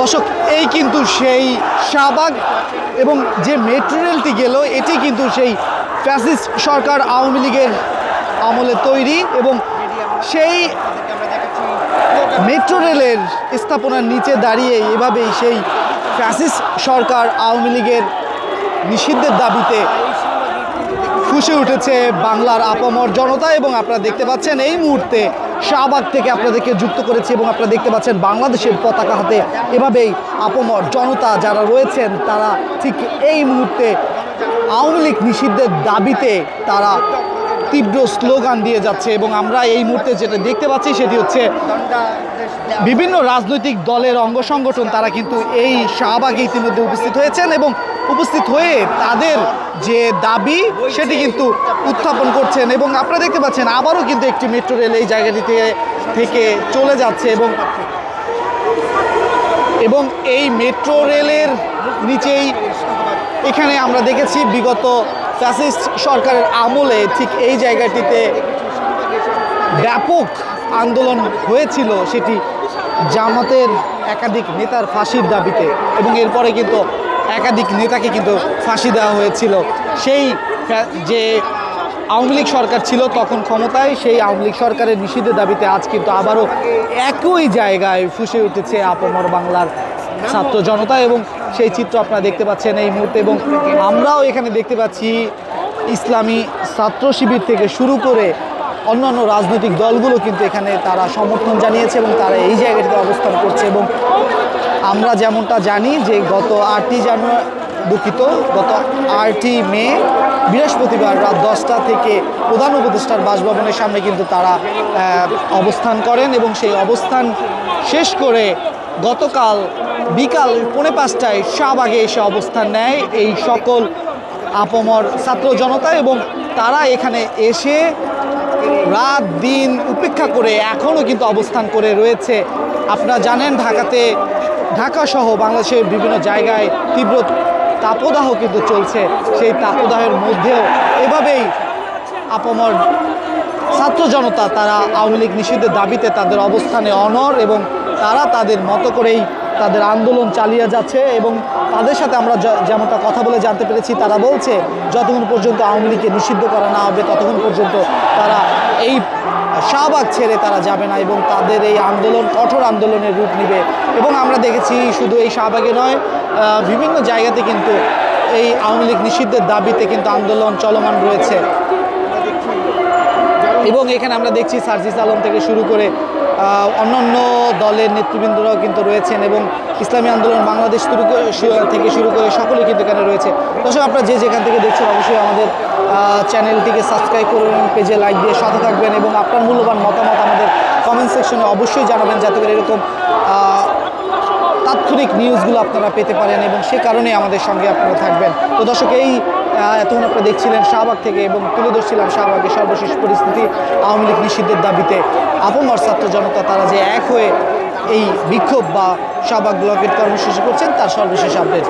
দর্শক, এই কিন্তু সেই শাহবাগ এবং যে মেট্রো রেলটি গেল, এটি কিন্তু সেই ফ্যাসিস্ট সরকার আওয়ামী লীগের আমলে তৈরি এবং সেই মেট্রো রেলের স্থাপনার নিচে দাঁড়িয়ে এভাবেই সেই ফ্যাসিস্ট সরকার আওয়ামী লীগের নিষিদ্ধের দাবিতে ফুসে উঠেছে বাংলার আপামর জনতা এবং আপনারা দেখতে পাচ্ছেন এই মুহূর্তে শাহবাগ থেকে আপনাদেরকে যুক্ত করেছি এবং আপনারা দেখতে পাচ্ছেন বাংলাদেশের পতাকা হাতে এভাবেই আপামর জনতা যারা রয়েছেন, তারা ঠিক এই মুহূর্তে আওয়ামী লীগ নিষিদ্ধের দাবিতে তারা তীব্র স্লোগান দিয়ে যাচ্ছে এবং আমরা এই মুহূর্তে যেটা দেখতে পাচ্ছি সেটি হচ্ছে বিভিন্ন রাজনৈতিক দলের অঙ্গ সংগঠন তারা কিন্তু এই শাহবাগে ইতিমধ্যে উপস্থিত হয়েছেন এবং উপস্থিত হয়ে তাদের যে দাবি সেটি কিন্তু উত্থাপন করছেন এবং আপনারা দেখতে পাচ্ছেন আবারও কিন্তু একটি মেট্রো রেল এই জায়গাটিতে থেকে চলে যাচ্ছে এবং এবং এই মেট্রো রেলের নিচেই এখানে আমরা দেখেছি বিগত ফ্যাসিস্ট সরকারের আমলে ঠিক এই জায়গাটিতে ব্যাপক আন্দোলন হয়েছিল সেটি জামাতের একাধিক নেতার ফাঁসির দাবিতে এবং এরপরে কিন্তু একাধিক নেতাকে কিন্তু ফাঁসি দেওয়া হয়েছিল। সেই যে আওয়ামী লীগ সরকার ছিল তখন ক্ষমতায়, সেই আওয়ামী লীগ সরকারের নিষিদ্ধের দাবিতে আজ কিন্তু আবারও একই জায়গায় ফুসে উঠেছে আপমর বাংলার ছাত্র জনতা এবং সেই চিত্র আপনারা দেখতে পাচ্ছেন এই মুহূর্তে এবং আমরাও এখানে দেখতে পাচ্ছি ইসলামী ছাত্র শিবির থেকে শুরু করে অন্যান্য রাজনৈতিক দলগুলো কিন্তু এখানে তারা সমর্থন জানিয়েছে এবং তারা এই জায়গাটিতে অবস্থান করছে এবং আমরা যেমনটা জানি যে গত আটই জানুয়ারি দুঃখিত, গত আটই মে বৃহস্পতিবার রাত দশটা থেকে প্রধান উপদেষ্টার বাসভবনের সামনে কিন্তু তারা অবস্থান করেন এবং সেই অবস্থান শেষ করে গতকাল বিকাল পৌনে পাঁচটায় শাহবাগে এসে অবস্থান নেয় এই সকল আপমর ছাত্র জনতা এবং তারা এখানে এসে রাত দিন উপেক্ষা করে এখনও কিন্তু অবস্থান করে রয়েছে। আপনারা জানেন ঢাকাতে ঢাকা সহ বাংলাদেশের বিভিন্ন জায়গায় তীব্র তাপদাহ কিন্তু চলছে। সেই তাপদাহের মধ্যেও এভাবেই আপমর ছাত্র জনতা, তারা আওয়ামী লীগ নিষিদ্ধের দাবিতে তাদের অবস্থানে অনর এবং তারা তাদের মতো করেই তাদের আন্দোলন চালিয়ে যাচ্ছে এবং তাদের সাথে আমরা যেমনটা কথা বলে জানতে পেরেছি, তারা বলছে, যতক্ষণ পর্যন্ত আওয়ামী লীগকে নিষিদ্ধ করা না হবে, ততক্ষণ পর্যন্ত তারা এই শাহবাগ ছেড়ে তারা যাবে না এবং তাদের এই আন্দোলন, কঠোর আন্দোলনের রূপ নেবে। এবং আমরা দেখেছি শুধু এই শাহবাগে নয় বিভিন্ন জায়গাতে কিন্তু এই আওয়ামী লীগ নিষিদ্ধের দাবিতে কিন্তু আন্দোলন চলমান রয়েছে। এবং এখানে আমরা দেখছি সার্জিস আলম থেকে শুরু করে অন্যান্য দলের নেতৃবৃন্দরাও কিন্তু রয়েছেন এবং ইসলামী আন্দোলন বাংলাদেশ শুরু থেকে শুরু করে সকলেই কিন্তু এখানে রয়েছে। দর্শক, আপনারা যে যেখান থেকে দেখছেন অবশ্যই আমাদের চ্যানেলটিকে সাবস্ক্রাইব করুন পেজে লাইক দিয়ে সাথে থাকবেন এবং আপনার মূল্যবান মতামত আমাদের কমেন্ট সেকশনে অবশ্যই জানাবেন যাতে করে এরকম তাৎক্ষণিক নিউজগুলো আপনারা পেতে পারেন এবং সে কারণে আমাদের সঙ্গে আপনারা থাকবেন। তো দর্শক, এই এতক্ষণ আপনারা দেখছিলেন শাহবাগ থেকে এবং তুলে ধরছিলাম শাহবাগের সর্বশেষ পরিস্থিতি আওয়ামী লীগ নিষিদ্ধের দাবিতে। আপমর ছাত্র জনতা, তারা যে এক হয়ে এই বিক্ষোভ বা শাহবাগ ব্লকের কর্মসূচি করছেন, তার সর্বশেষ আপডেট